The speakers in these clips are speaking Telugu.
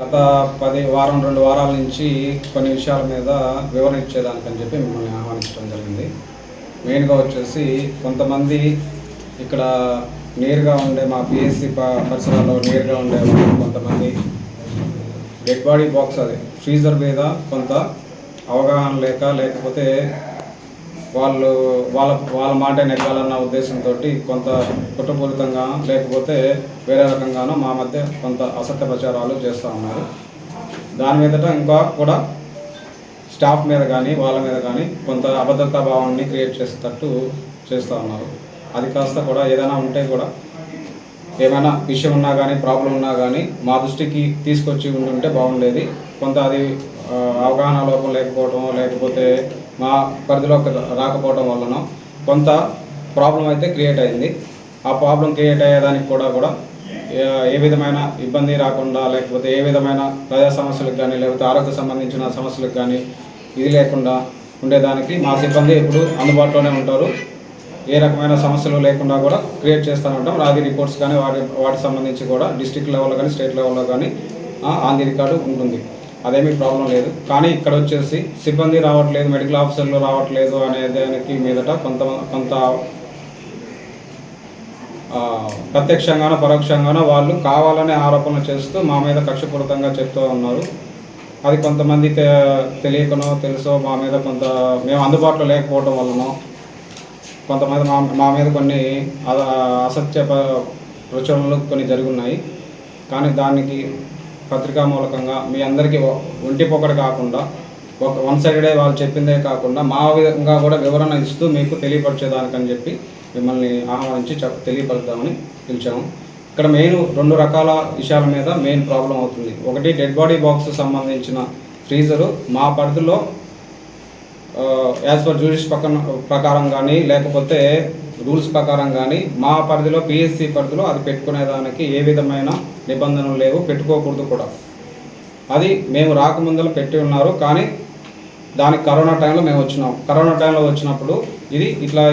గత పది వారం రెండు వారాల నుంచి కొన్ని విషయాల మీద వివరణ ఇచ్చేదానికని చెప్పి మిమ్మల్ని ఆహ్వానించడం జరిగింది. మెయిన్గా వచ్చేసి కొంతమంది ఇక్కడ నేరుగా ఉండే మా పిఎస్సి పరిసరాల్లో నేరుగా ఉండే కొంతమంది డెడ్ బాడీ బాక్స్ అది ఫ్రీజర్ మీద కొంత అవగాహన లేక లేకపోతే వాళ్ళు వాళ్ళ వాళ్ళ మాట నెగ్గాలన్న ఉద్దేశంతో కొంత కుట్రపూరితంగా లేకపోతే వేరే రకంగానో మా మధ్య కొంత అసత్య ప్రచారాలు చేస్తూ ఉన్నారు. దాని మీదట ఇంకా కూడా స్టాఫ్ మీద కానీ వాళ్ళ మీద కానీ కొంత అభద్రతా భావాన్ని క్రియేట్ చేసేటట్టు చేస్తూ ఉన్నారు. అది కాస్త కూడా ఏదైనా ఉంటే కూడా ఏమైనా విషయం ఉన్నా కానీ ప్రాబ్లం ఉన్నా కానీ మా దృష్టికి తీసుకొచ్చి ఉంటుంటే బాగుండేది. కొంత అది అవగాహన లోపం లేకపోవడం లేకపోతే మా పరిధిలోకి రాకపోవడం వలన కొంత ప్రాబ్లం అయితే క్రియేట్ అయింది. ఆ ప్రాబ్లం క్రియేట్ అయ్యేదానికి కూడా కూడా ఏ- విధమైన ఇబ్బంది రాకుండా లేకపోతే ఏ విధమైన ప్రజా సమస్యలకు కానీ లేకపోతే ఆరోగ్య సంబంధించిన సమస్యలకు కానీ ఇది లేకుండా ఉండేదానికి మా సిబ్బంది ఇప్పుడు అందుబాటులోనే ఉంటారు. ఏ రకమైన సమస్యలు లేకుండా కూడా క్రియేట్ చేస్తూ ఉంటాం. రాది రిపోర్ట్స్ కానీ వాటి వాటికి సంబంధించి కూడా డిస్ట్రిక్ట్ లెవెల్లో కానీ స్టేట్ లెవెల్లో కానీ ఆన్ ది రికార్డు ఉంటుంది. అదేమీ ప్రాబ్లం లేదు. కానీ ఇక్కడ వచ్చేసి సిబ్బంది రావట్లేదు మెడికల్ ఆఫీసర్లు రావట్లేదు అనే దానికి మీదట కొంత కొంత ప్రత్యక్షంగానో పరోక్షంగానో వాళ్ళు కావాలనే ఆరోపణలు చేస్తూ మా మీద కక్షపూరితంగా చెప్తూ ఉన్నారు. అది కొంతమంది తెలియకనో తెలుసో మా మీద కొంత మేము అందుబాటులో లేకపోవడం వలనో కొంతమంది మా మా మీద కొన్ని అసత్య ప్రచురణలు కొన్ని జరుగున్నాయి కానీ దానికి పత్రికా మూలకంగా మీ అందరికీ ఒంటి పొక్కడు కాకుండా ఒక వన్ సైడెడే వాళ్ళు చెప్పిందే కాకుండా మా విధంగా కూడా వివరణ ఇస్తూ మీకు తెలియపరిచేదానికని చెప్పి మిమ్మల్ని ఆహ్వానించి చెప్ తెలియపరుద్దామని పిలిచాము. ఇక్కడ మెయిన్ రెండు రకాల విషయాల మీద మెయిన్ ప్రాబ్లం అవుతుంది. ఒకటి డెడ్ బాడీ బాక్స్ సంబంధించిన ఫ్రీజరు. మా పరిధిలో యాజ్ పర్ జ్యూరిస్ పక్కన ప్రకారం కానీ లేకపోతే రూల్స్ ప్రకారం కానీ మా పరిధిలో పిఎస్సి పరిధిలో అది పెట్టుకునేదానికి ఏ విధమైన నిబంధనలు లేవు పెట్టుకోకూడదు కూడా. అది మేము రాకముందలు పెట్టి ఉన్నారు కానీ దానికి కరోనా టైంలో మేము వచ్చినాం. కరోనా టైంలో వచ్చినప్పుడు ఇది ఇట్లా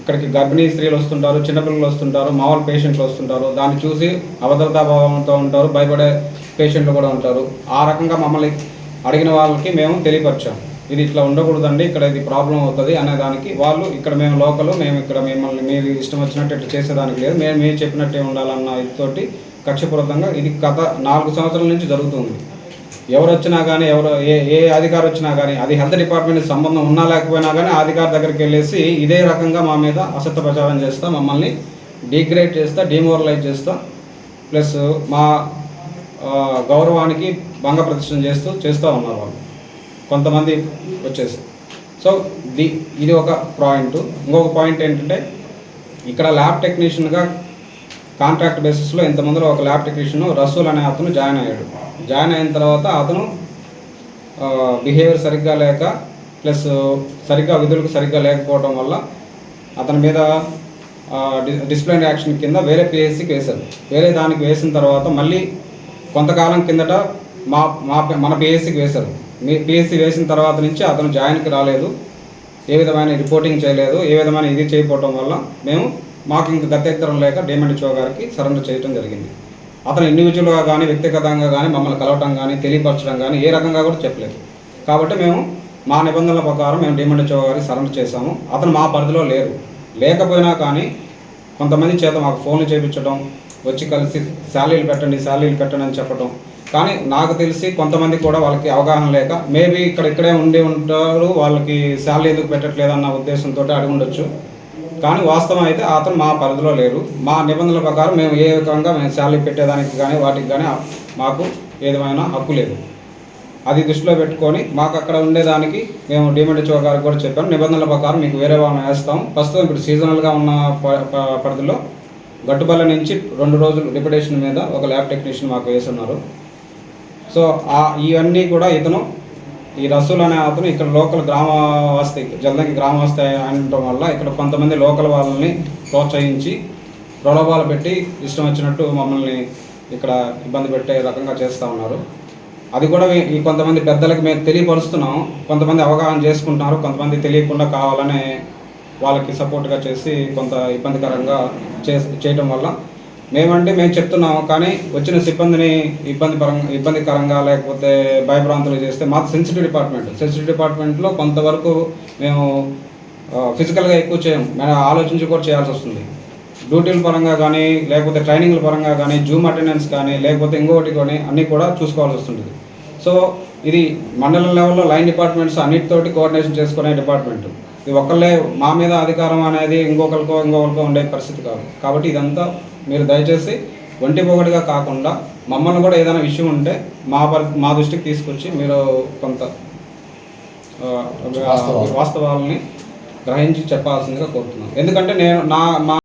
ఇక్కడికి గర్భిణీ స్త్రీలు వస్తుంటారు చిన్నపిల్లలు వస్తుంటారు మామూలు పేషెంట్లు వస్తుంటారు దాన్ని చూసి అభద్రతా భావంతో ఉంటారు భయపడే పేషెంట్లు కూడా ఉంటారు. ఆ రకంగా మమ్మల్ని అడిగిన వాళ్ళకి మేము తెలియపరిచాము ఇది ఇట్లా ఉండకూడదండి ఇక్కడ ఇది ప్రాబ్లం అవుతుంది అనే దానికి వాళ్ళు ఇక్కడ మేము లోకల్ మేము ఇక్కడ మిమ్మల్ని మీరు ఇష్టం వచ్చినట్టు ఇట్లా చేసేదానికి లేదు. మేము మేము చెప్పినట్టే ఉండాలన్న ఇదితోటి కక్షపూర్వకంగా ఇది గత నాలుగు సంవత్సరాల నుంచి జరుగుతుంది. ఎవరు వచ్చినా కానీ ఎవరు ఏ ఏ అధికారి వచ్చినా కానీ అది హెల్త్ డిపార్ట్మెంట్ సంబంధం ఉన్నా లేకపోయినా కానీ ఆ అధికారి దగ్గరికి వెళ్ళేసి ఇదే రకంగా మా మీద అసత్య ప్రచారం చేస్తా మమ్మల్ని డిగ్రేడ్ చేస్తా డిమోరలైజ్ చేస్తా ప్లస్ మా గౌరవానికి భంగ ప్రదర్శన చేస్తూ చేస్తూ ఉన్నారు వాళ్ళు. కొంతమంది వచ్చేసి. సో ది ఇది ఒక పాయింట్. ఇంకొక పాయింట్ ఏంటంటే ఇక్కడ ల్యాబ్ టెక్నీషియన్గా కాంట్రాక్ట్ బేసిస్లో ఇంతమందిలో ఒక ల్యాబ్ టెక్నీషియన్ రసూల్ అనే అతను జాయిన్ అయ్యాడు. జాయిన్ అయిన తర్వాత అతను బిహేవియర్ సరిగ్గా లేక ప్లస్ సరిగ్గా విధులకు సరిగ్గా లేకపోవడం వల్ల అతని మీద డిసిప్లిన్ యాక్షన్ కింద వేరే పిఎస్సికి వేశారు వేరే దానికి వేసిన తర్వాత మళ్ళీ కొంతకాలం కిందట మా మా మన పిఎస్సికి వేశారు. మీ పిఎస్సి వేసిన తర్వాత నుంచి అతను జాయిన్కి రాలేదు. ఏ విధమైన రిపోర్టింగ్ చేయలేదు. ఏ విధమైన ఇది చేయకపోవడం వల్ల మేము మాకు ఇంక గత్యంతరం లేక డేమండ్ చో గారికి సరెండర్ చేయడం జరిగింది. అతను ఇండివిజువల్గా కానీ వ్యక్తిగతంగా కానీ మమ్మల్ని కలవటం కానీ తెలియపరచడం కానీ ఏ రకంగా కూడా చెప్పలేదు. కాబట్టి మేము మా నిబంధనల ప్రకారం మేము డిమాండ్ చో గారికి సరెండర్ చేశాము. అతను మా పరిధిలో లేరు. లేకపోయినా కానీ కొంతమంది చేత మాకు ఫోన్లు చేయించడం వచ్చి కలిసి శాలరీలు పెట్టండి శాలరీలు పెట్టండి అని చెప్పడం కానీ నాకు తెలిసి కొంతమంది కూడా వాళ్ళకి అవగాహన లేక మేబీ ఇక్కడ ఇక్కడే ఉండి ఉంటారు వాళ్ళకి శాలరీ ఎందుకు పెట్టట్లేదు అన్న ఉద్దేశంతో అడిగి ఉండొచ్చు. కానీ వాస్తవం అయితే అతను మా పరిధిలో లేరు మా నిబంధనల ప్రకారం మేము ఏ రకంగా మేము శాలరీ పెట్టేదానికి కానీ వాటికి కానీ మాకు ఏదైనా హక్కు లేదు. అది దృష్టిలో పెట్టుకొని మాకు అక్కడ ఉండేదానికి మేము డిమాండ్ చో గారికి కూడా చెప్పాము నిబంధనల ప్రకారం మీకు వేరే వాళ్ళని వేస్తాం. ప్రస్తుతం ఇప్పుడు సీజనల్గా ఉన్న ప- ప- పరిధిలో గట్టుబల్ల నుంచి రెండు రోజులు డిప్యుటేషన్ మీద ఒక ల్యాబ్ టెక్నీషియన్ మాకు వేస్తున్నారు సో ఆ ఇవన్నీ కూడా ఇతను ఈ రసూల్ అనే అతను ఇక్కడ లోకల్ గ్రామవాస్తి జల్దంకి గ్రామవాస్తి అనడం వల్ల ఇక్కడ కొంతమంది లోకల్ వాళ్ళని ప్రోత్సహించి ప్రలోభాలు పెట్టి ఇష్టం వచ్చినట్టు మమ్మల్ని ఇక్కడ ఇబ్బంది పెట్టే రకంగా చేస్తూ ఉన్నారు. అది కూడా ఈ- ఈ కొంతమంది పెద్దలకు మేము తెలియపరుస్తున్నాం. కొంతమంది అవగాహన చేసుకుంటున్నారు. కొంతమంది తెలియకుండా కావాలనే వాళ్ళకి సపోర్ట్గా చేసి కొంత ఇబ్బందికరంగా చే చేయటం వల్ల మేమంటే మేము చెప్తున్నాము కానీ వచ్చిన సిబ్బందిని ఇబ్బంది పరంగా ఇబ్బందికరంగా లేకపోతే భయభ్రాంతులు చేస్తే మాకు సెన్సిటివ్ డిపార్ట్మెంట్ సెన్సిటివ్ డిపార్ట్మెంట్లో కొంతవరకు మేము ఫిజికల్గా ఎక్కువ చేయము మేము ఆలోచించి కూడా చేయాల్సి వస్తుంది. డ్యూటీల పరంగా కానీ లేకపోతే ట్రైనింగ్ల పరంగా కానీ జూమ్ అటెండెన్స్ కానీ లేకపోతే ఇంకొకటి కానీ అన్నీ కూడా చూసుకోవాల్సి వస్తుంది. సో ఇది మండలం లెవెల్లో లైన్ డిపార్ట్మెంట్స్ అన్నిటితోటి కోఆర్డినేషన్ చేసుకునే డిపార్ట్మెంట్. ఇది ఒకళ్ళే మా మీద అధికారం అనేది ఇంకొకరికో ఇంకొకరికో ఉండే పరిస్థితి కాదు. కాబట్టి ఇదంతా మీరు దయచేసి ఒంటి పొగటిగా కాకుండా మమ్మల్ని కూడా ఏదైనా విషయం ఉంటే మా పరి మా దృష్టికి తీసుకొచ్చి మీరు కొంత. వాస్తవాలని గ్రహించి చెప్పాల్సిందిగా కోరుతున్నాను ఎందుకంటే నేను నా మా